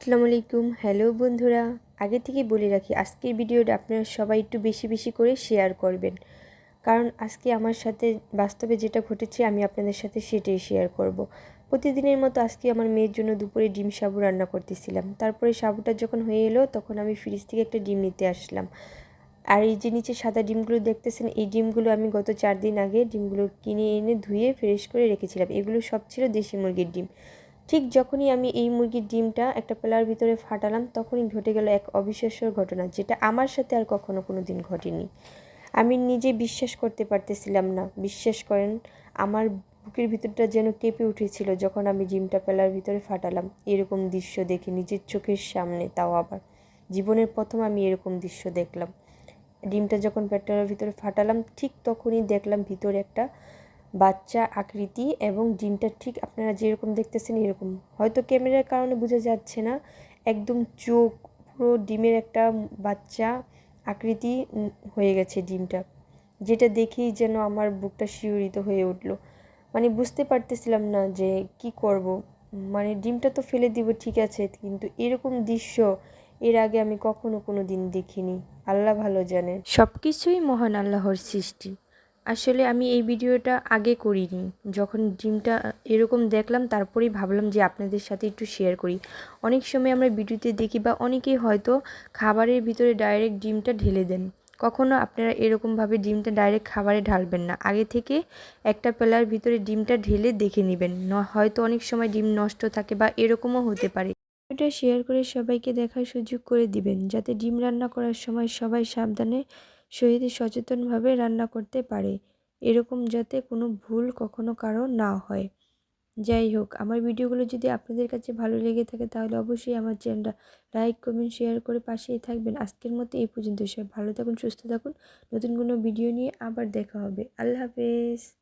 আসসালামু আলাইকুম। হ্যালো বন্ধুরা, আগে থেকে বলে রাখি, আজকের ভিডিওটা আপনারা সবাই একটু বেশি বেশি করে শেয়ার করবেন। কারণ আজকে আমার সাথে বাস্তবে যেটা ঘটেছে, আমি আপনাদের সাথে সেটাই শেয়ার করব। প্রতিদিনের মতো আজকে আমার মেয়ের জন্য দুপুরে ডিম সাবু রান্না করতেছিলাম। তারপরে সাবুটা যখন হয়ে এলো, তখন আমি ফ্রিজ থেকে একটা ডিম নিতে আসলাম। আর এই যে নিচে সাদা ডিমগুলো দেখতেছেন, এই ডিমগুলো আমি গত চার দিন আগে ডিমগুলো কিনে এনে ধুয়ে ফ্রেশ করে রেখেছিলাম। এগুলো সব ছিল দেশি মুরগির ডিম। ঠিক যখনই আমি এই মুরগির ডিমটা একটা পেলার ভিতরে ফাটালাম, তখনই ঘটে গেল এক অবিশ্বাস্য ঘটনা, যেটা আমার সাথে আর কখনো কোনো দিন ঘটেনি। আমি নিজে বিশ্বাস করতে পারতেছিলাম না। বিশ্বাস করেন, আমার বুকের ভিতরটা যেন কেঁপে উঠেছিল যখন আমি ডিমটা পেলার ভিতরে ফাটালাম। এরকম দৃশ্য দেখে নিজের চোখের সামনে, তাও আবার। জীবনের প্রথম আমি এরকম দৃশ্য দেখলাম। ডিমটা যখন পেট্রোলের ভিতরে ফাটালাম, ঠিক তখনই দেখলাম ভিতরে একটা বাচ্চা আকৃতি এবং ডিমটা ঠিক আপনারা যেরকম দেখতেছেন এরকম। হয়তো ক্যামেরার কারণে বোঝা যাচ্ছে না, একদম চোখ, পুরো ডিমের একটা বাচ্চা আকৃতি হয়ে গেছে ডিমটা। যেটা দেখেই যেন আমার বুকটা শিহরিত হয়ে উঠল। মানে বুঝতে পারতেছিলাম না যে কি করব। মানে ডিমটা তো ফেলে দিব, ঠিক আছে, কিন্তু এরকম দৃশ্য এর আগে আমি কখনো কোনো দিন দেখিনি। আল্লাহ ভালো জানেন সব কিছুই মহান আল্লাহর সৃষ্টি। আসলে আমি এই ভিডিওটা আগে করিনি। যখন ডিমটা এরকম দেখলাম, তারপরেই ভাবলাম যে আপনাদের সাথে একটু শেয়ার করি। অনেক সময় আমরা ভিডিওতে দেখি বা অনেকেই হয়তো খাবারের ভিতরে ডাইরেক্ট ডিমটা ঢেলে দেন। কখনো আপনারা এরকমভাবে ডিমটা ডাইরেক্ট খাবারে ঢালবেন না। আগে থেকে একটা পেলার ভিতরে ডিমটা ঢেলে দেখে নেবেন। হয়তো অনেক সময় ডিম নষ্ট থাকে বা এরকমও হতে পারে। এটা শেয়ার করে সবাইকে দেখার সুযোগ করে দিবেন, যাতে ডিম রান্না করার সময় সবাই সাবধানে সহিত সচেতনভাবে রান্না করতে পারে, এরকম যাতে কোনো ভুল কখনো কারও না হয়। যাই হোক, আমার ভিডিওগুলো যদি আপনাদের কাছে ভালো লেগে থাকে, তাহলে অবশ্যই আমার চ্যানেলটা লাইক, কমেন্ট, শেয়ার করে পাশেই থাকবেন। আজকের মতো এই পর্যন্ত। সব ভালো থাকুন, সুস্থ থাকুন। নতুন কোনো ভিডিও নিয়ে আবার দেখা হবে। আল্লাহ হাফেজ।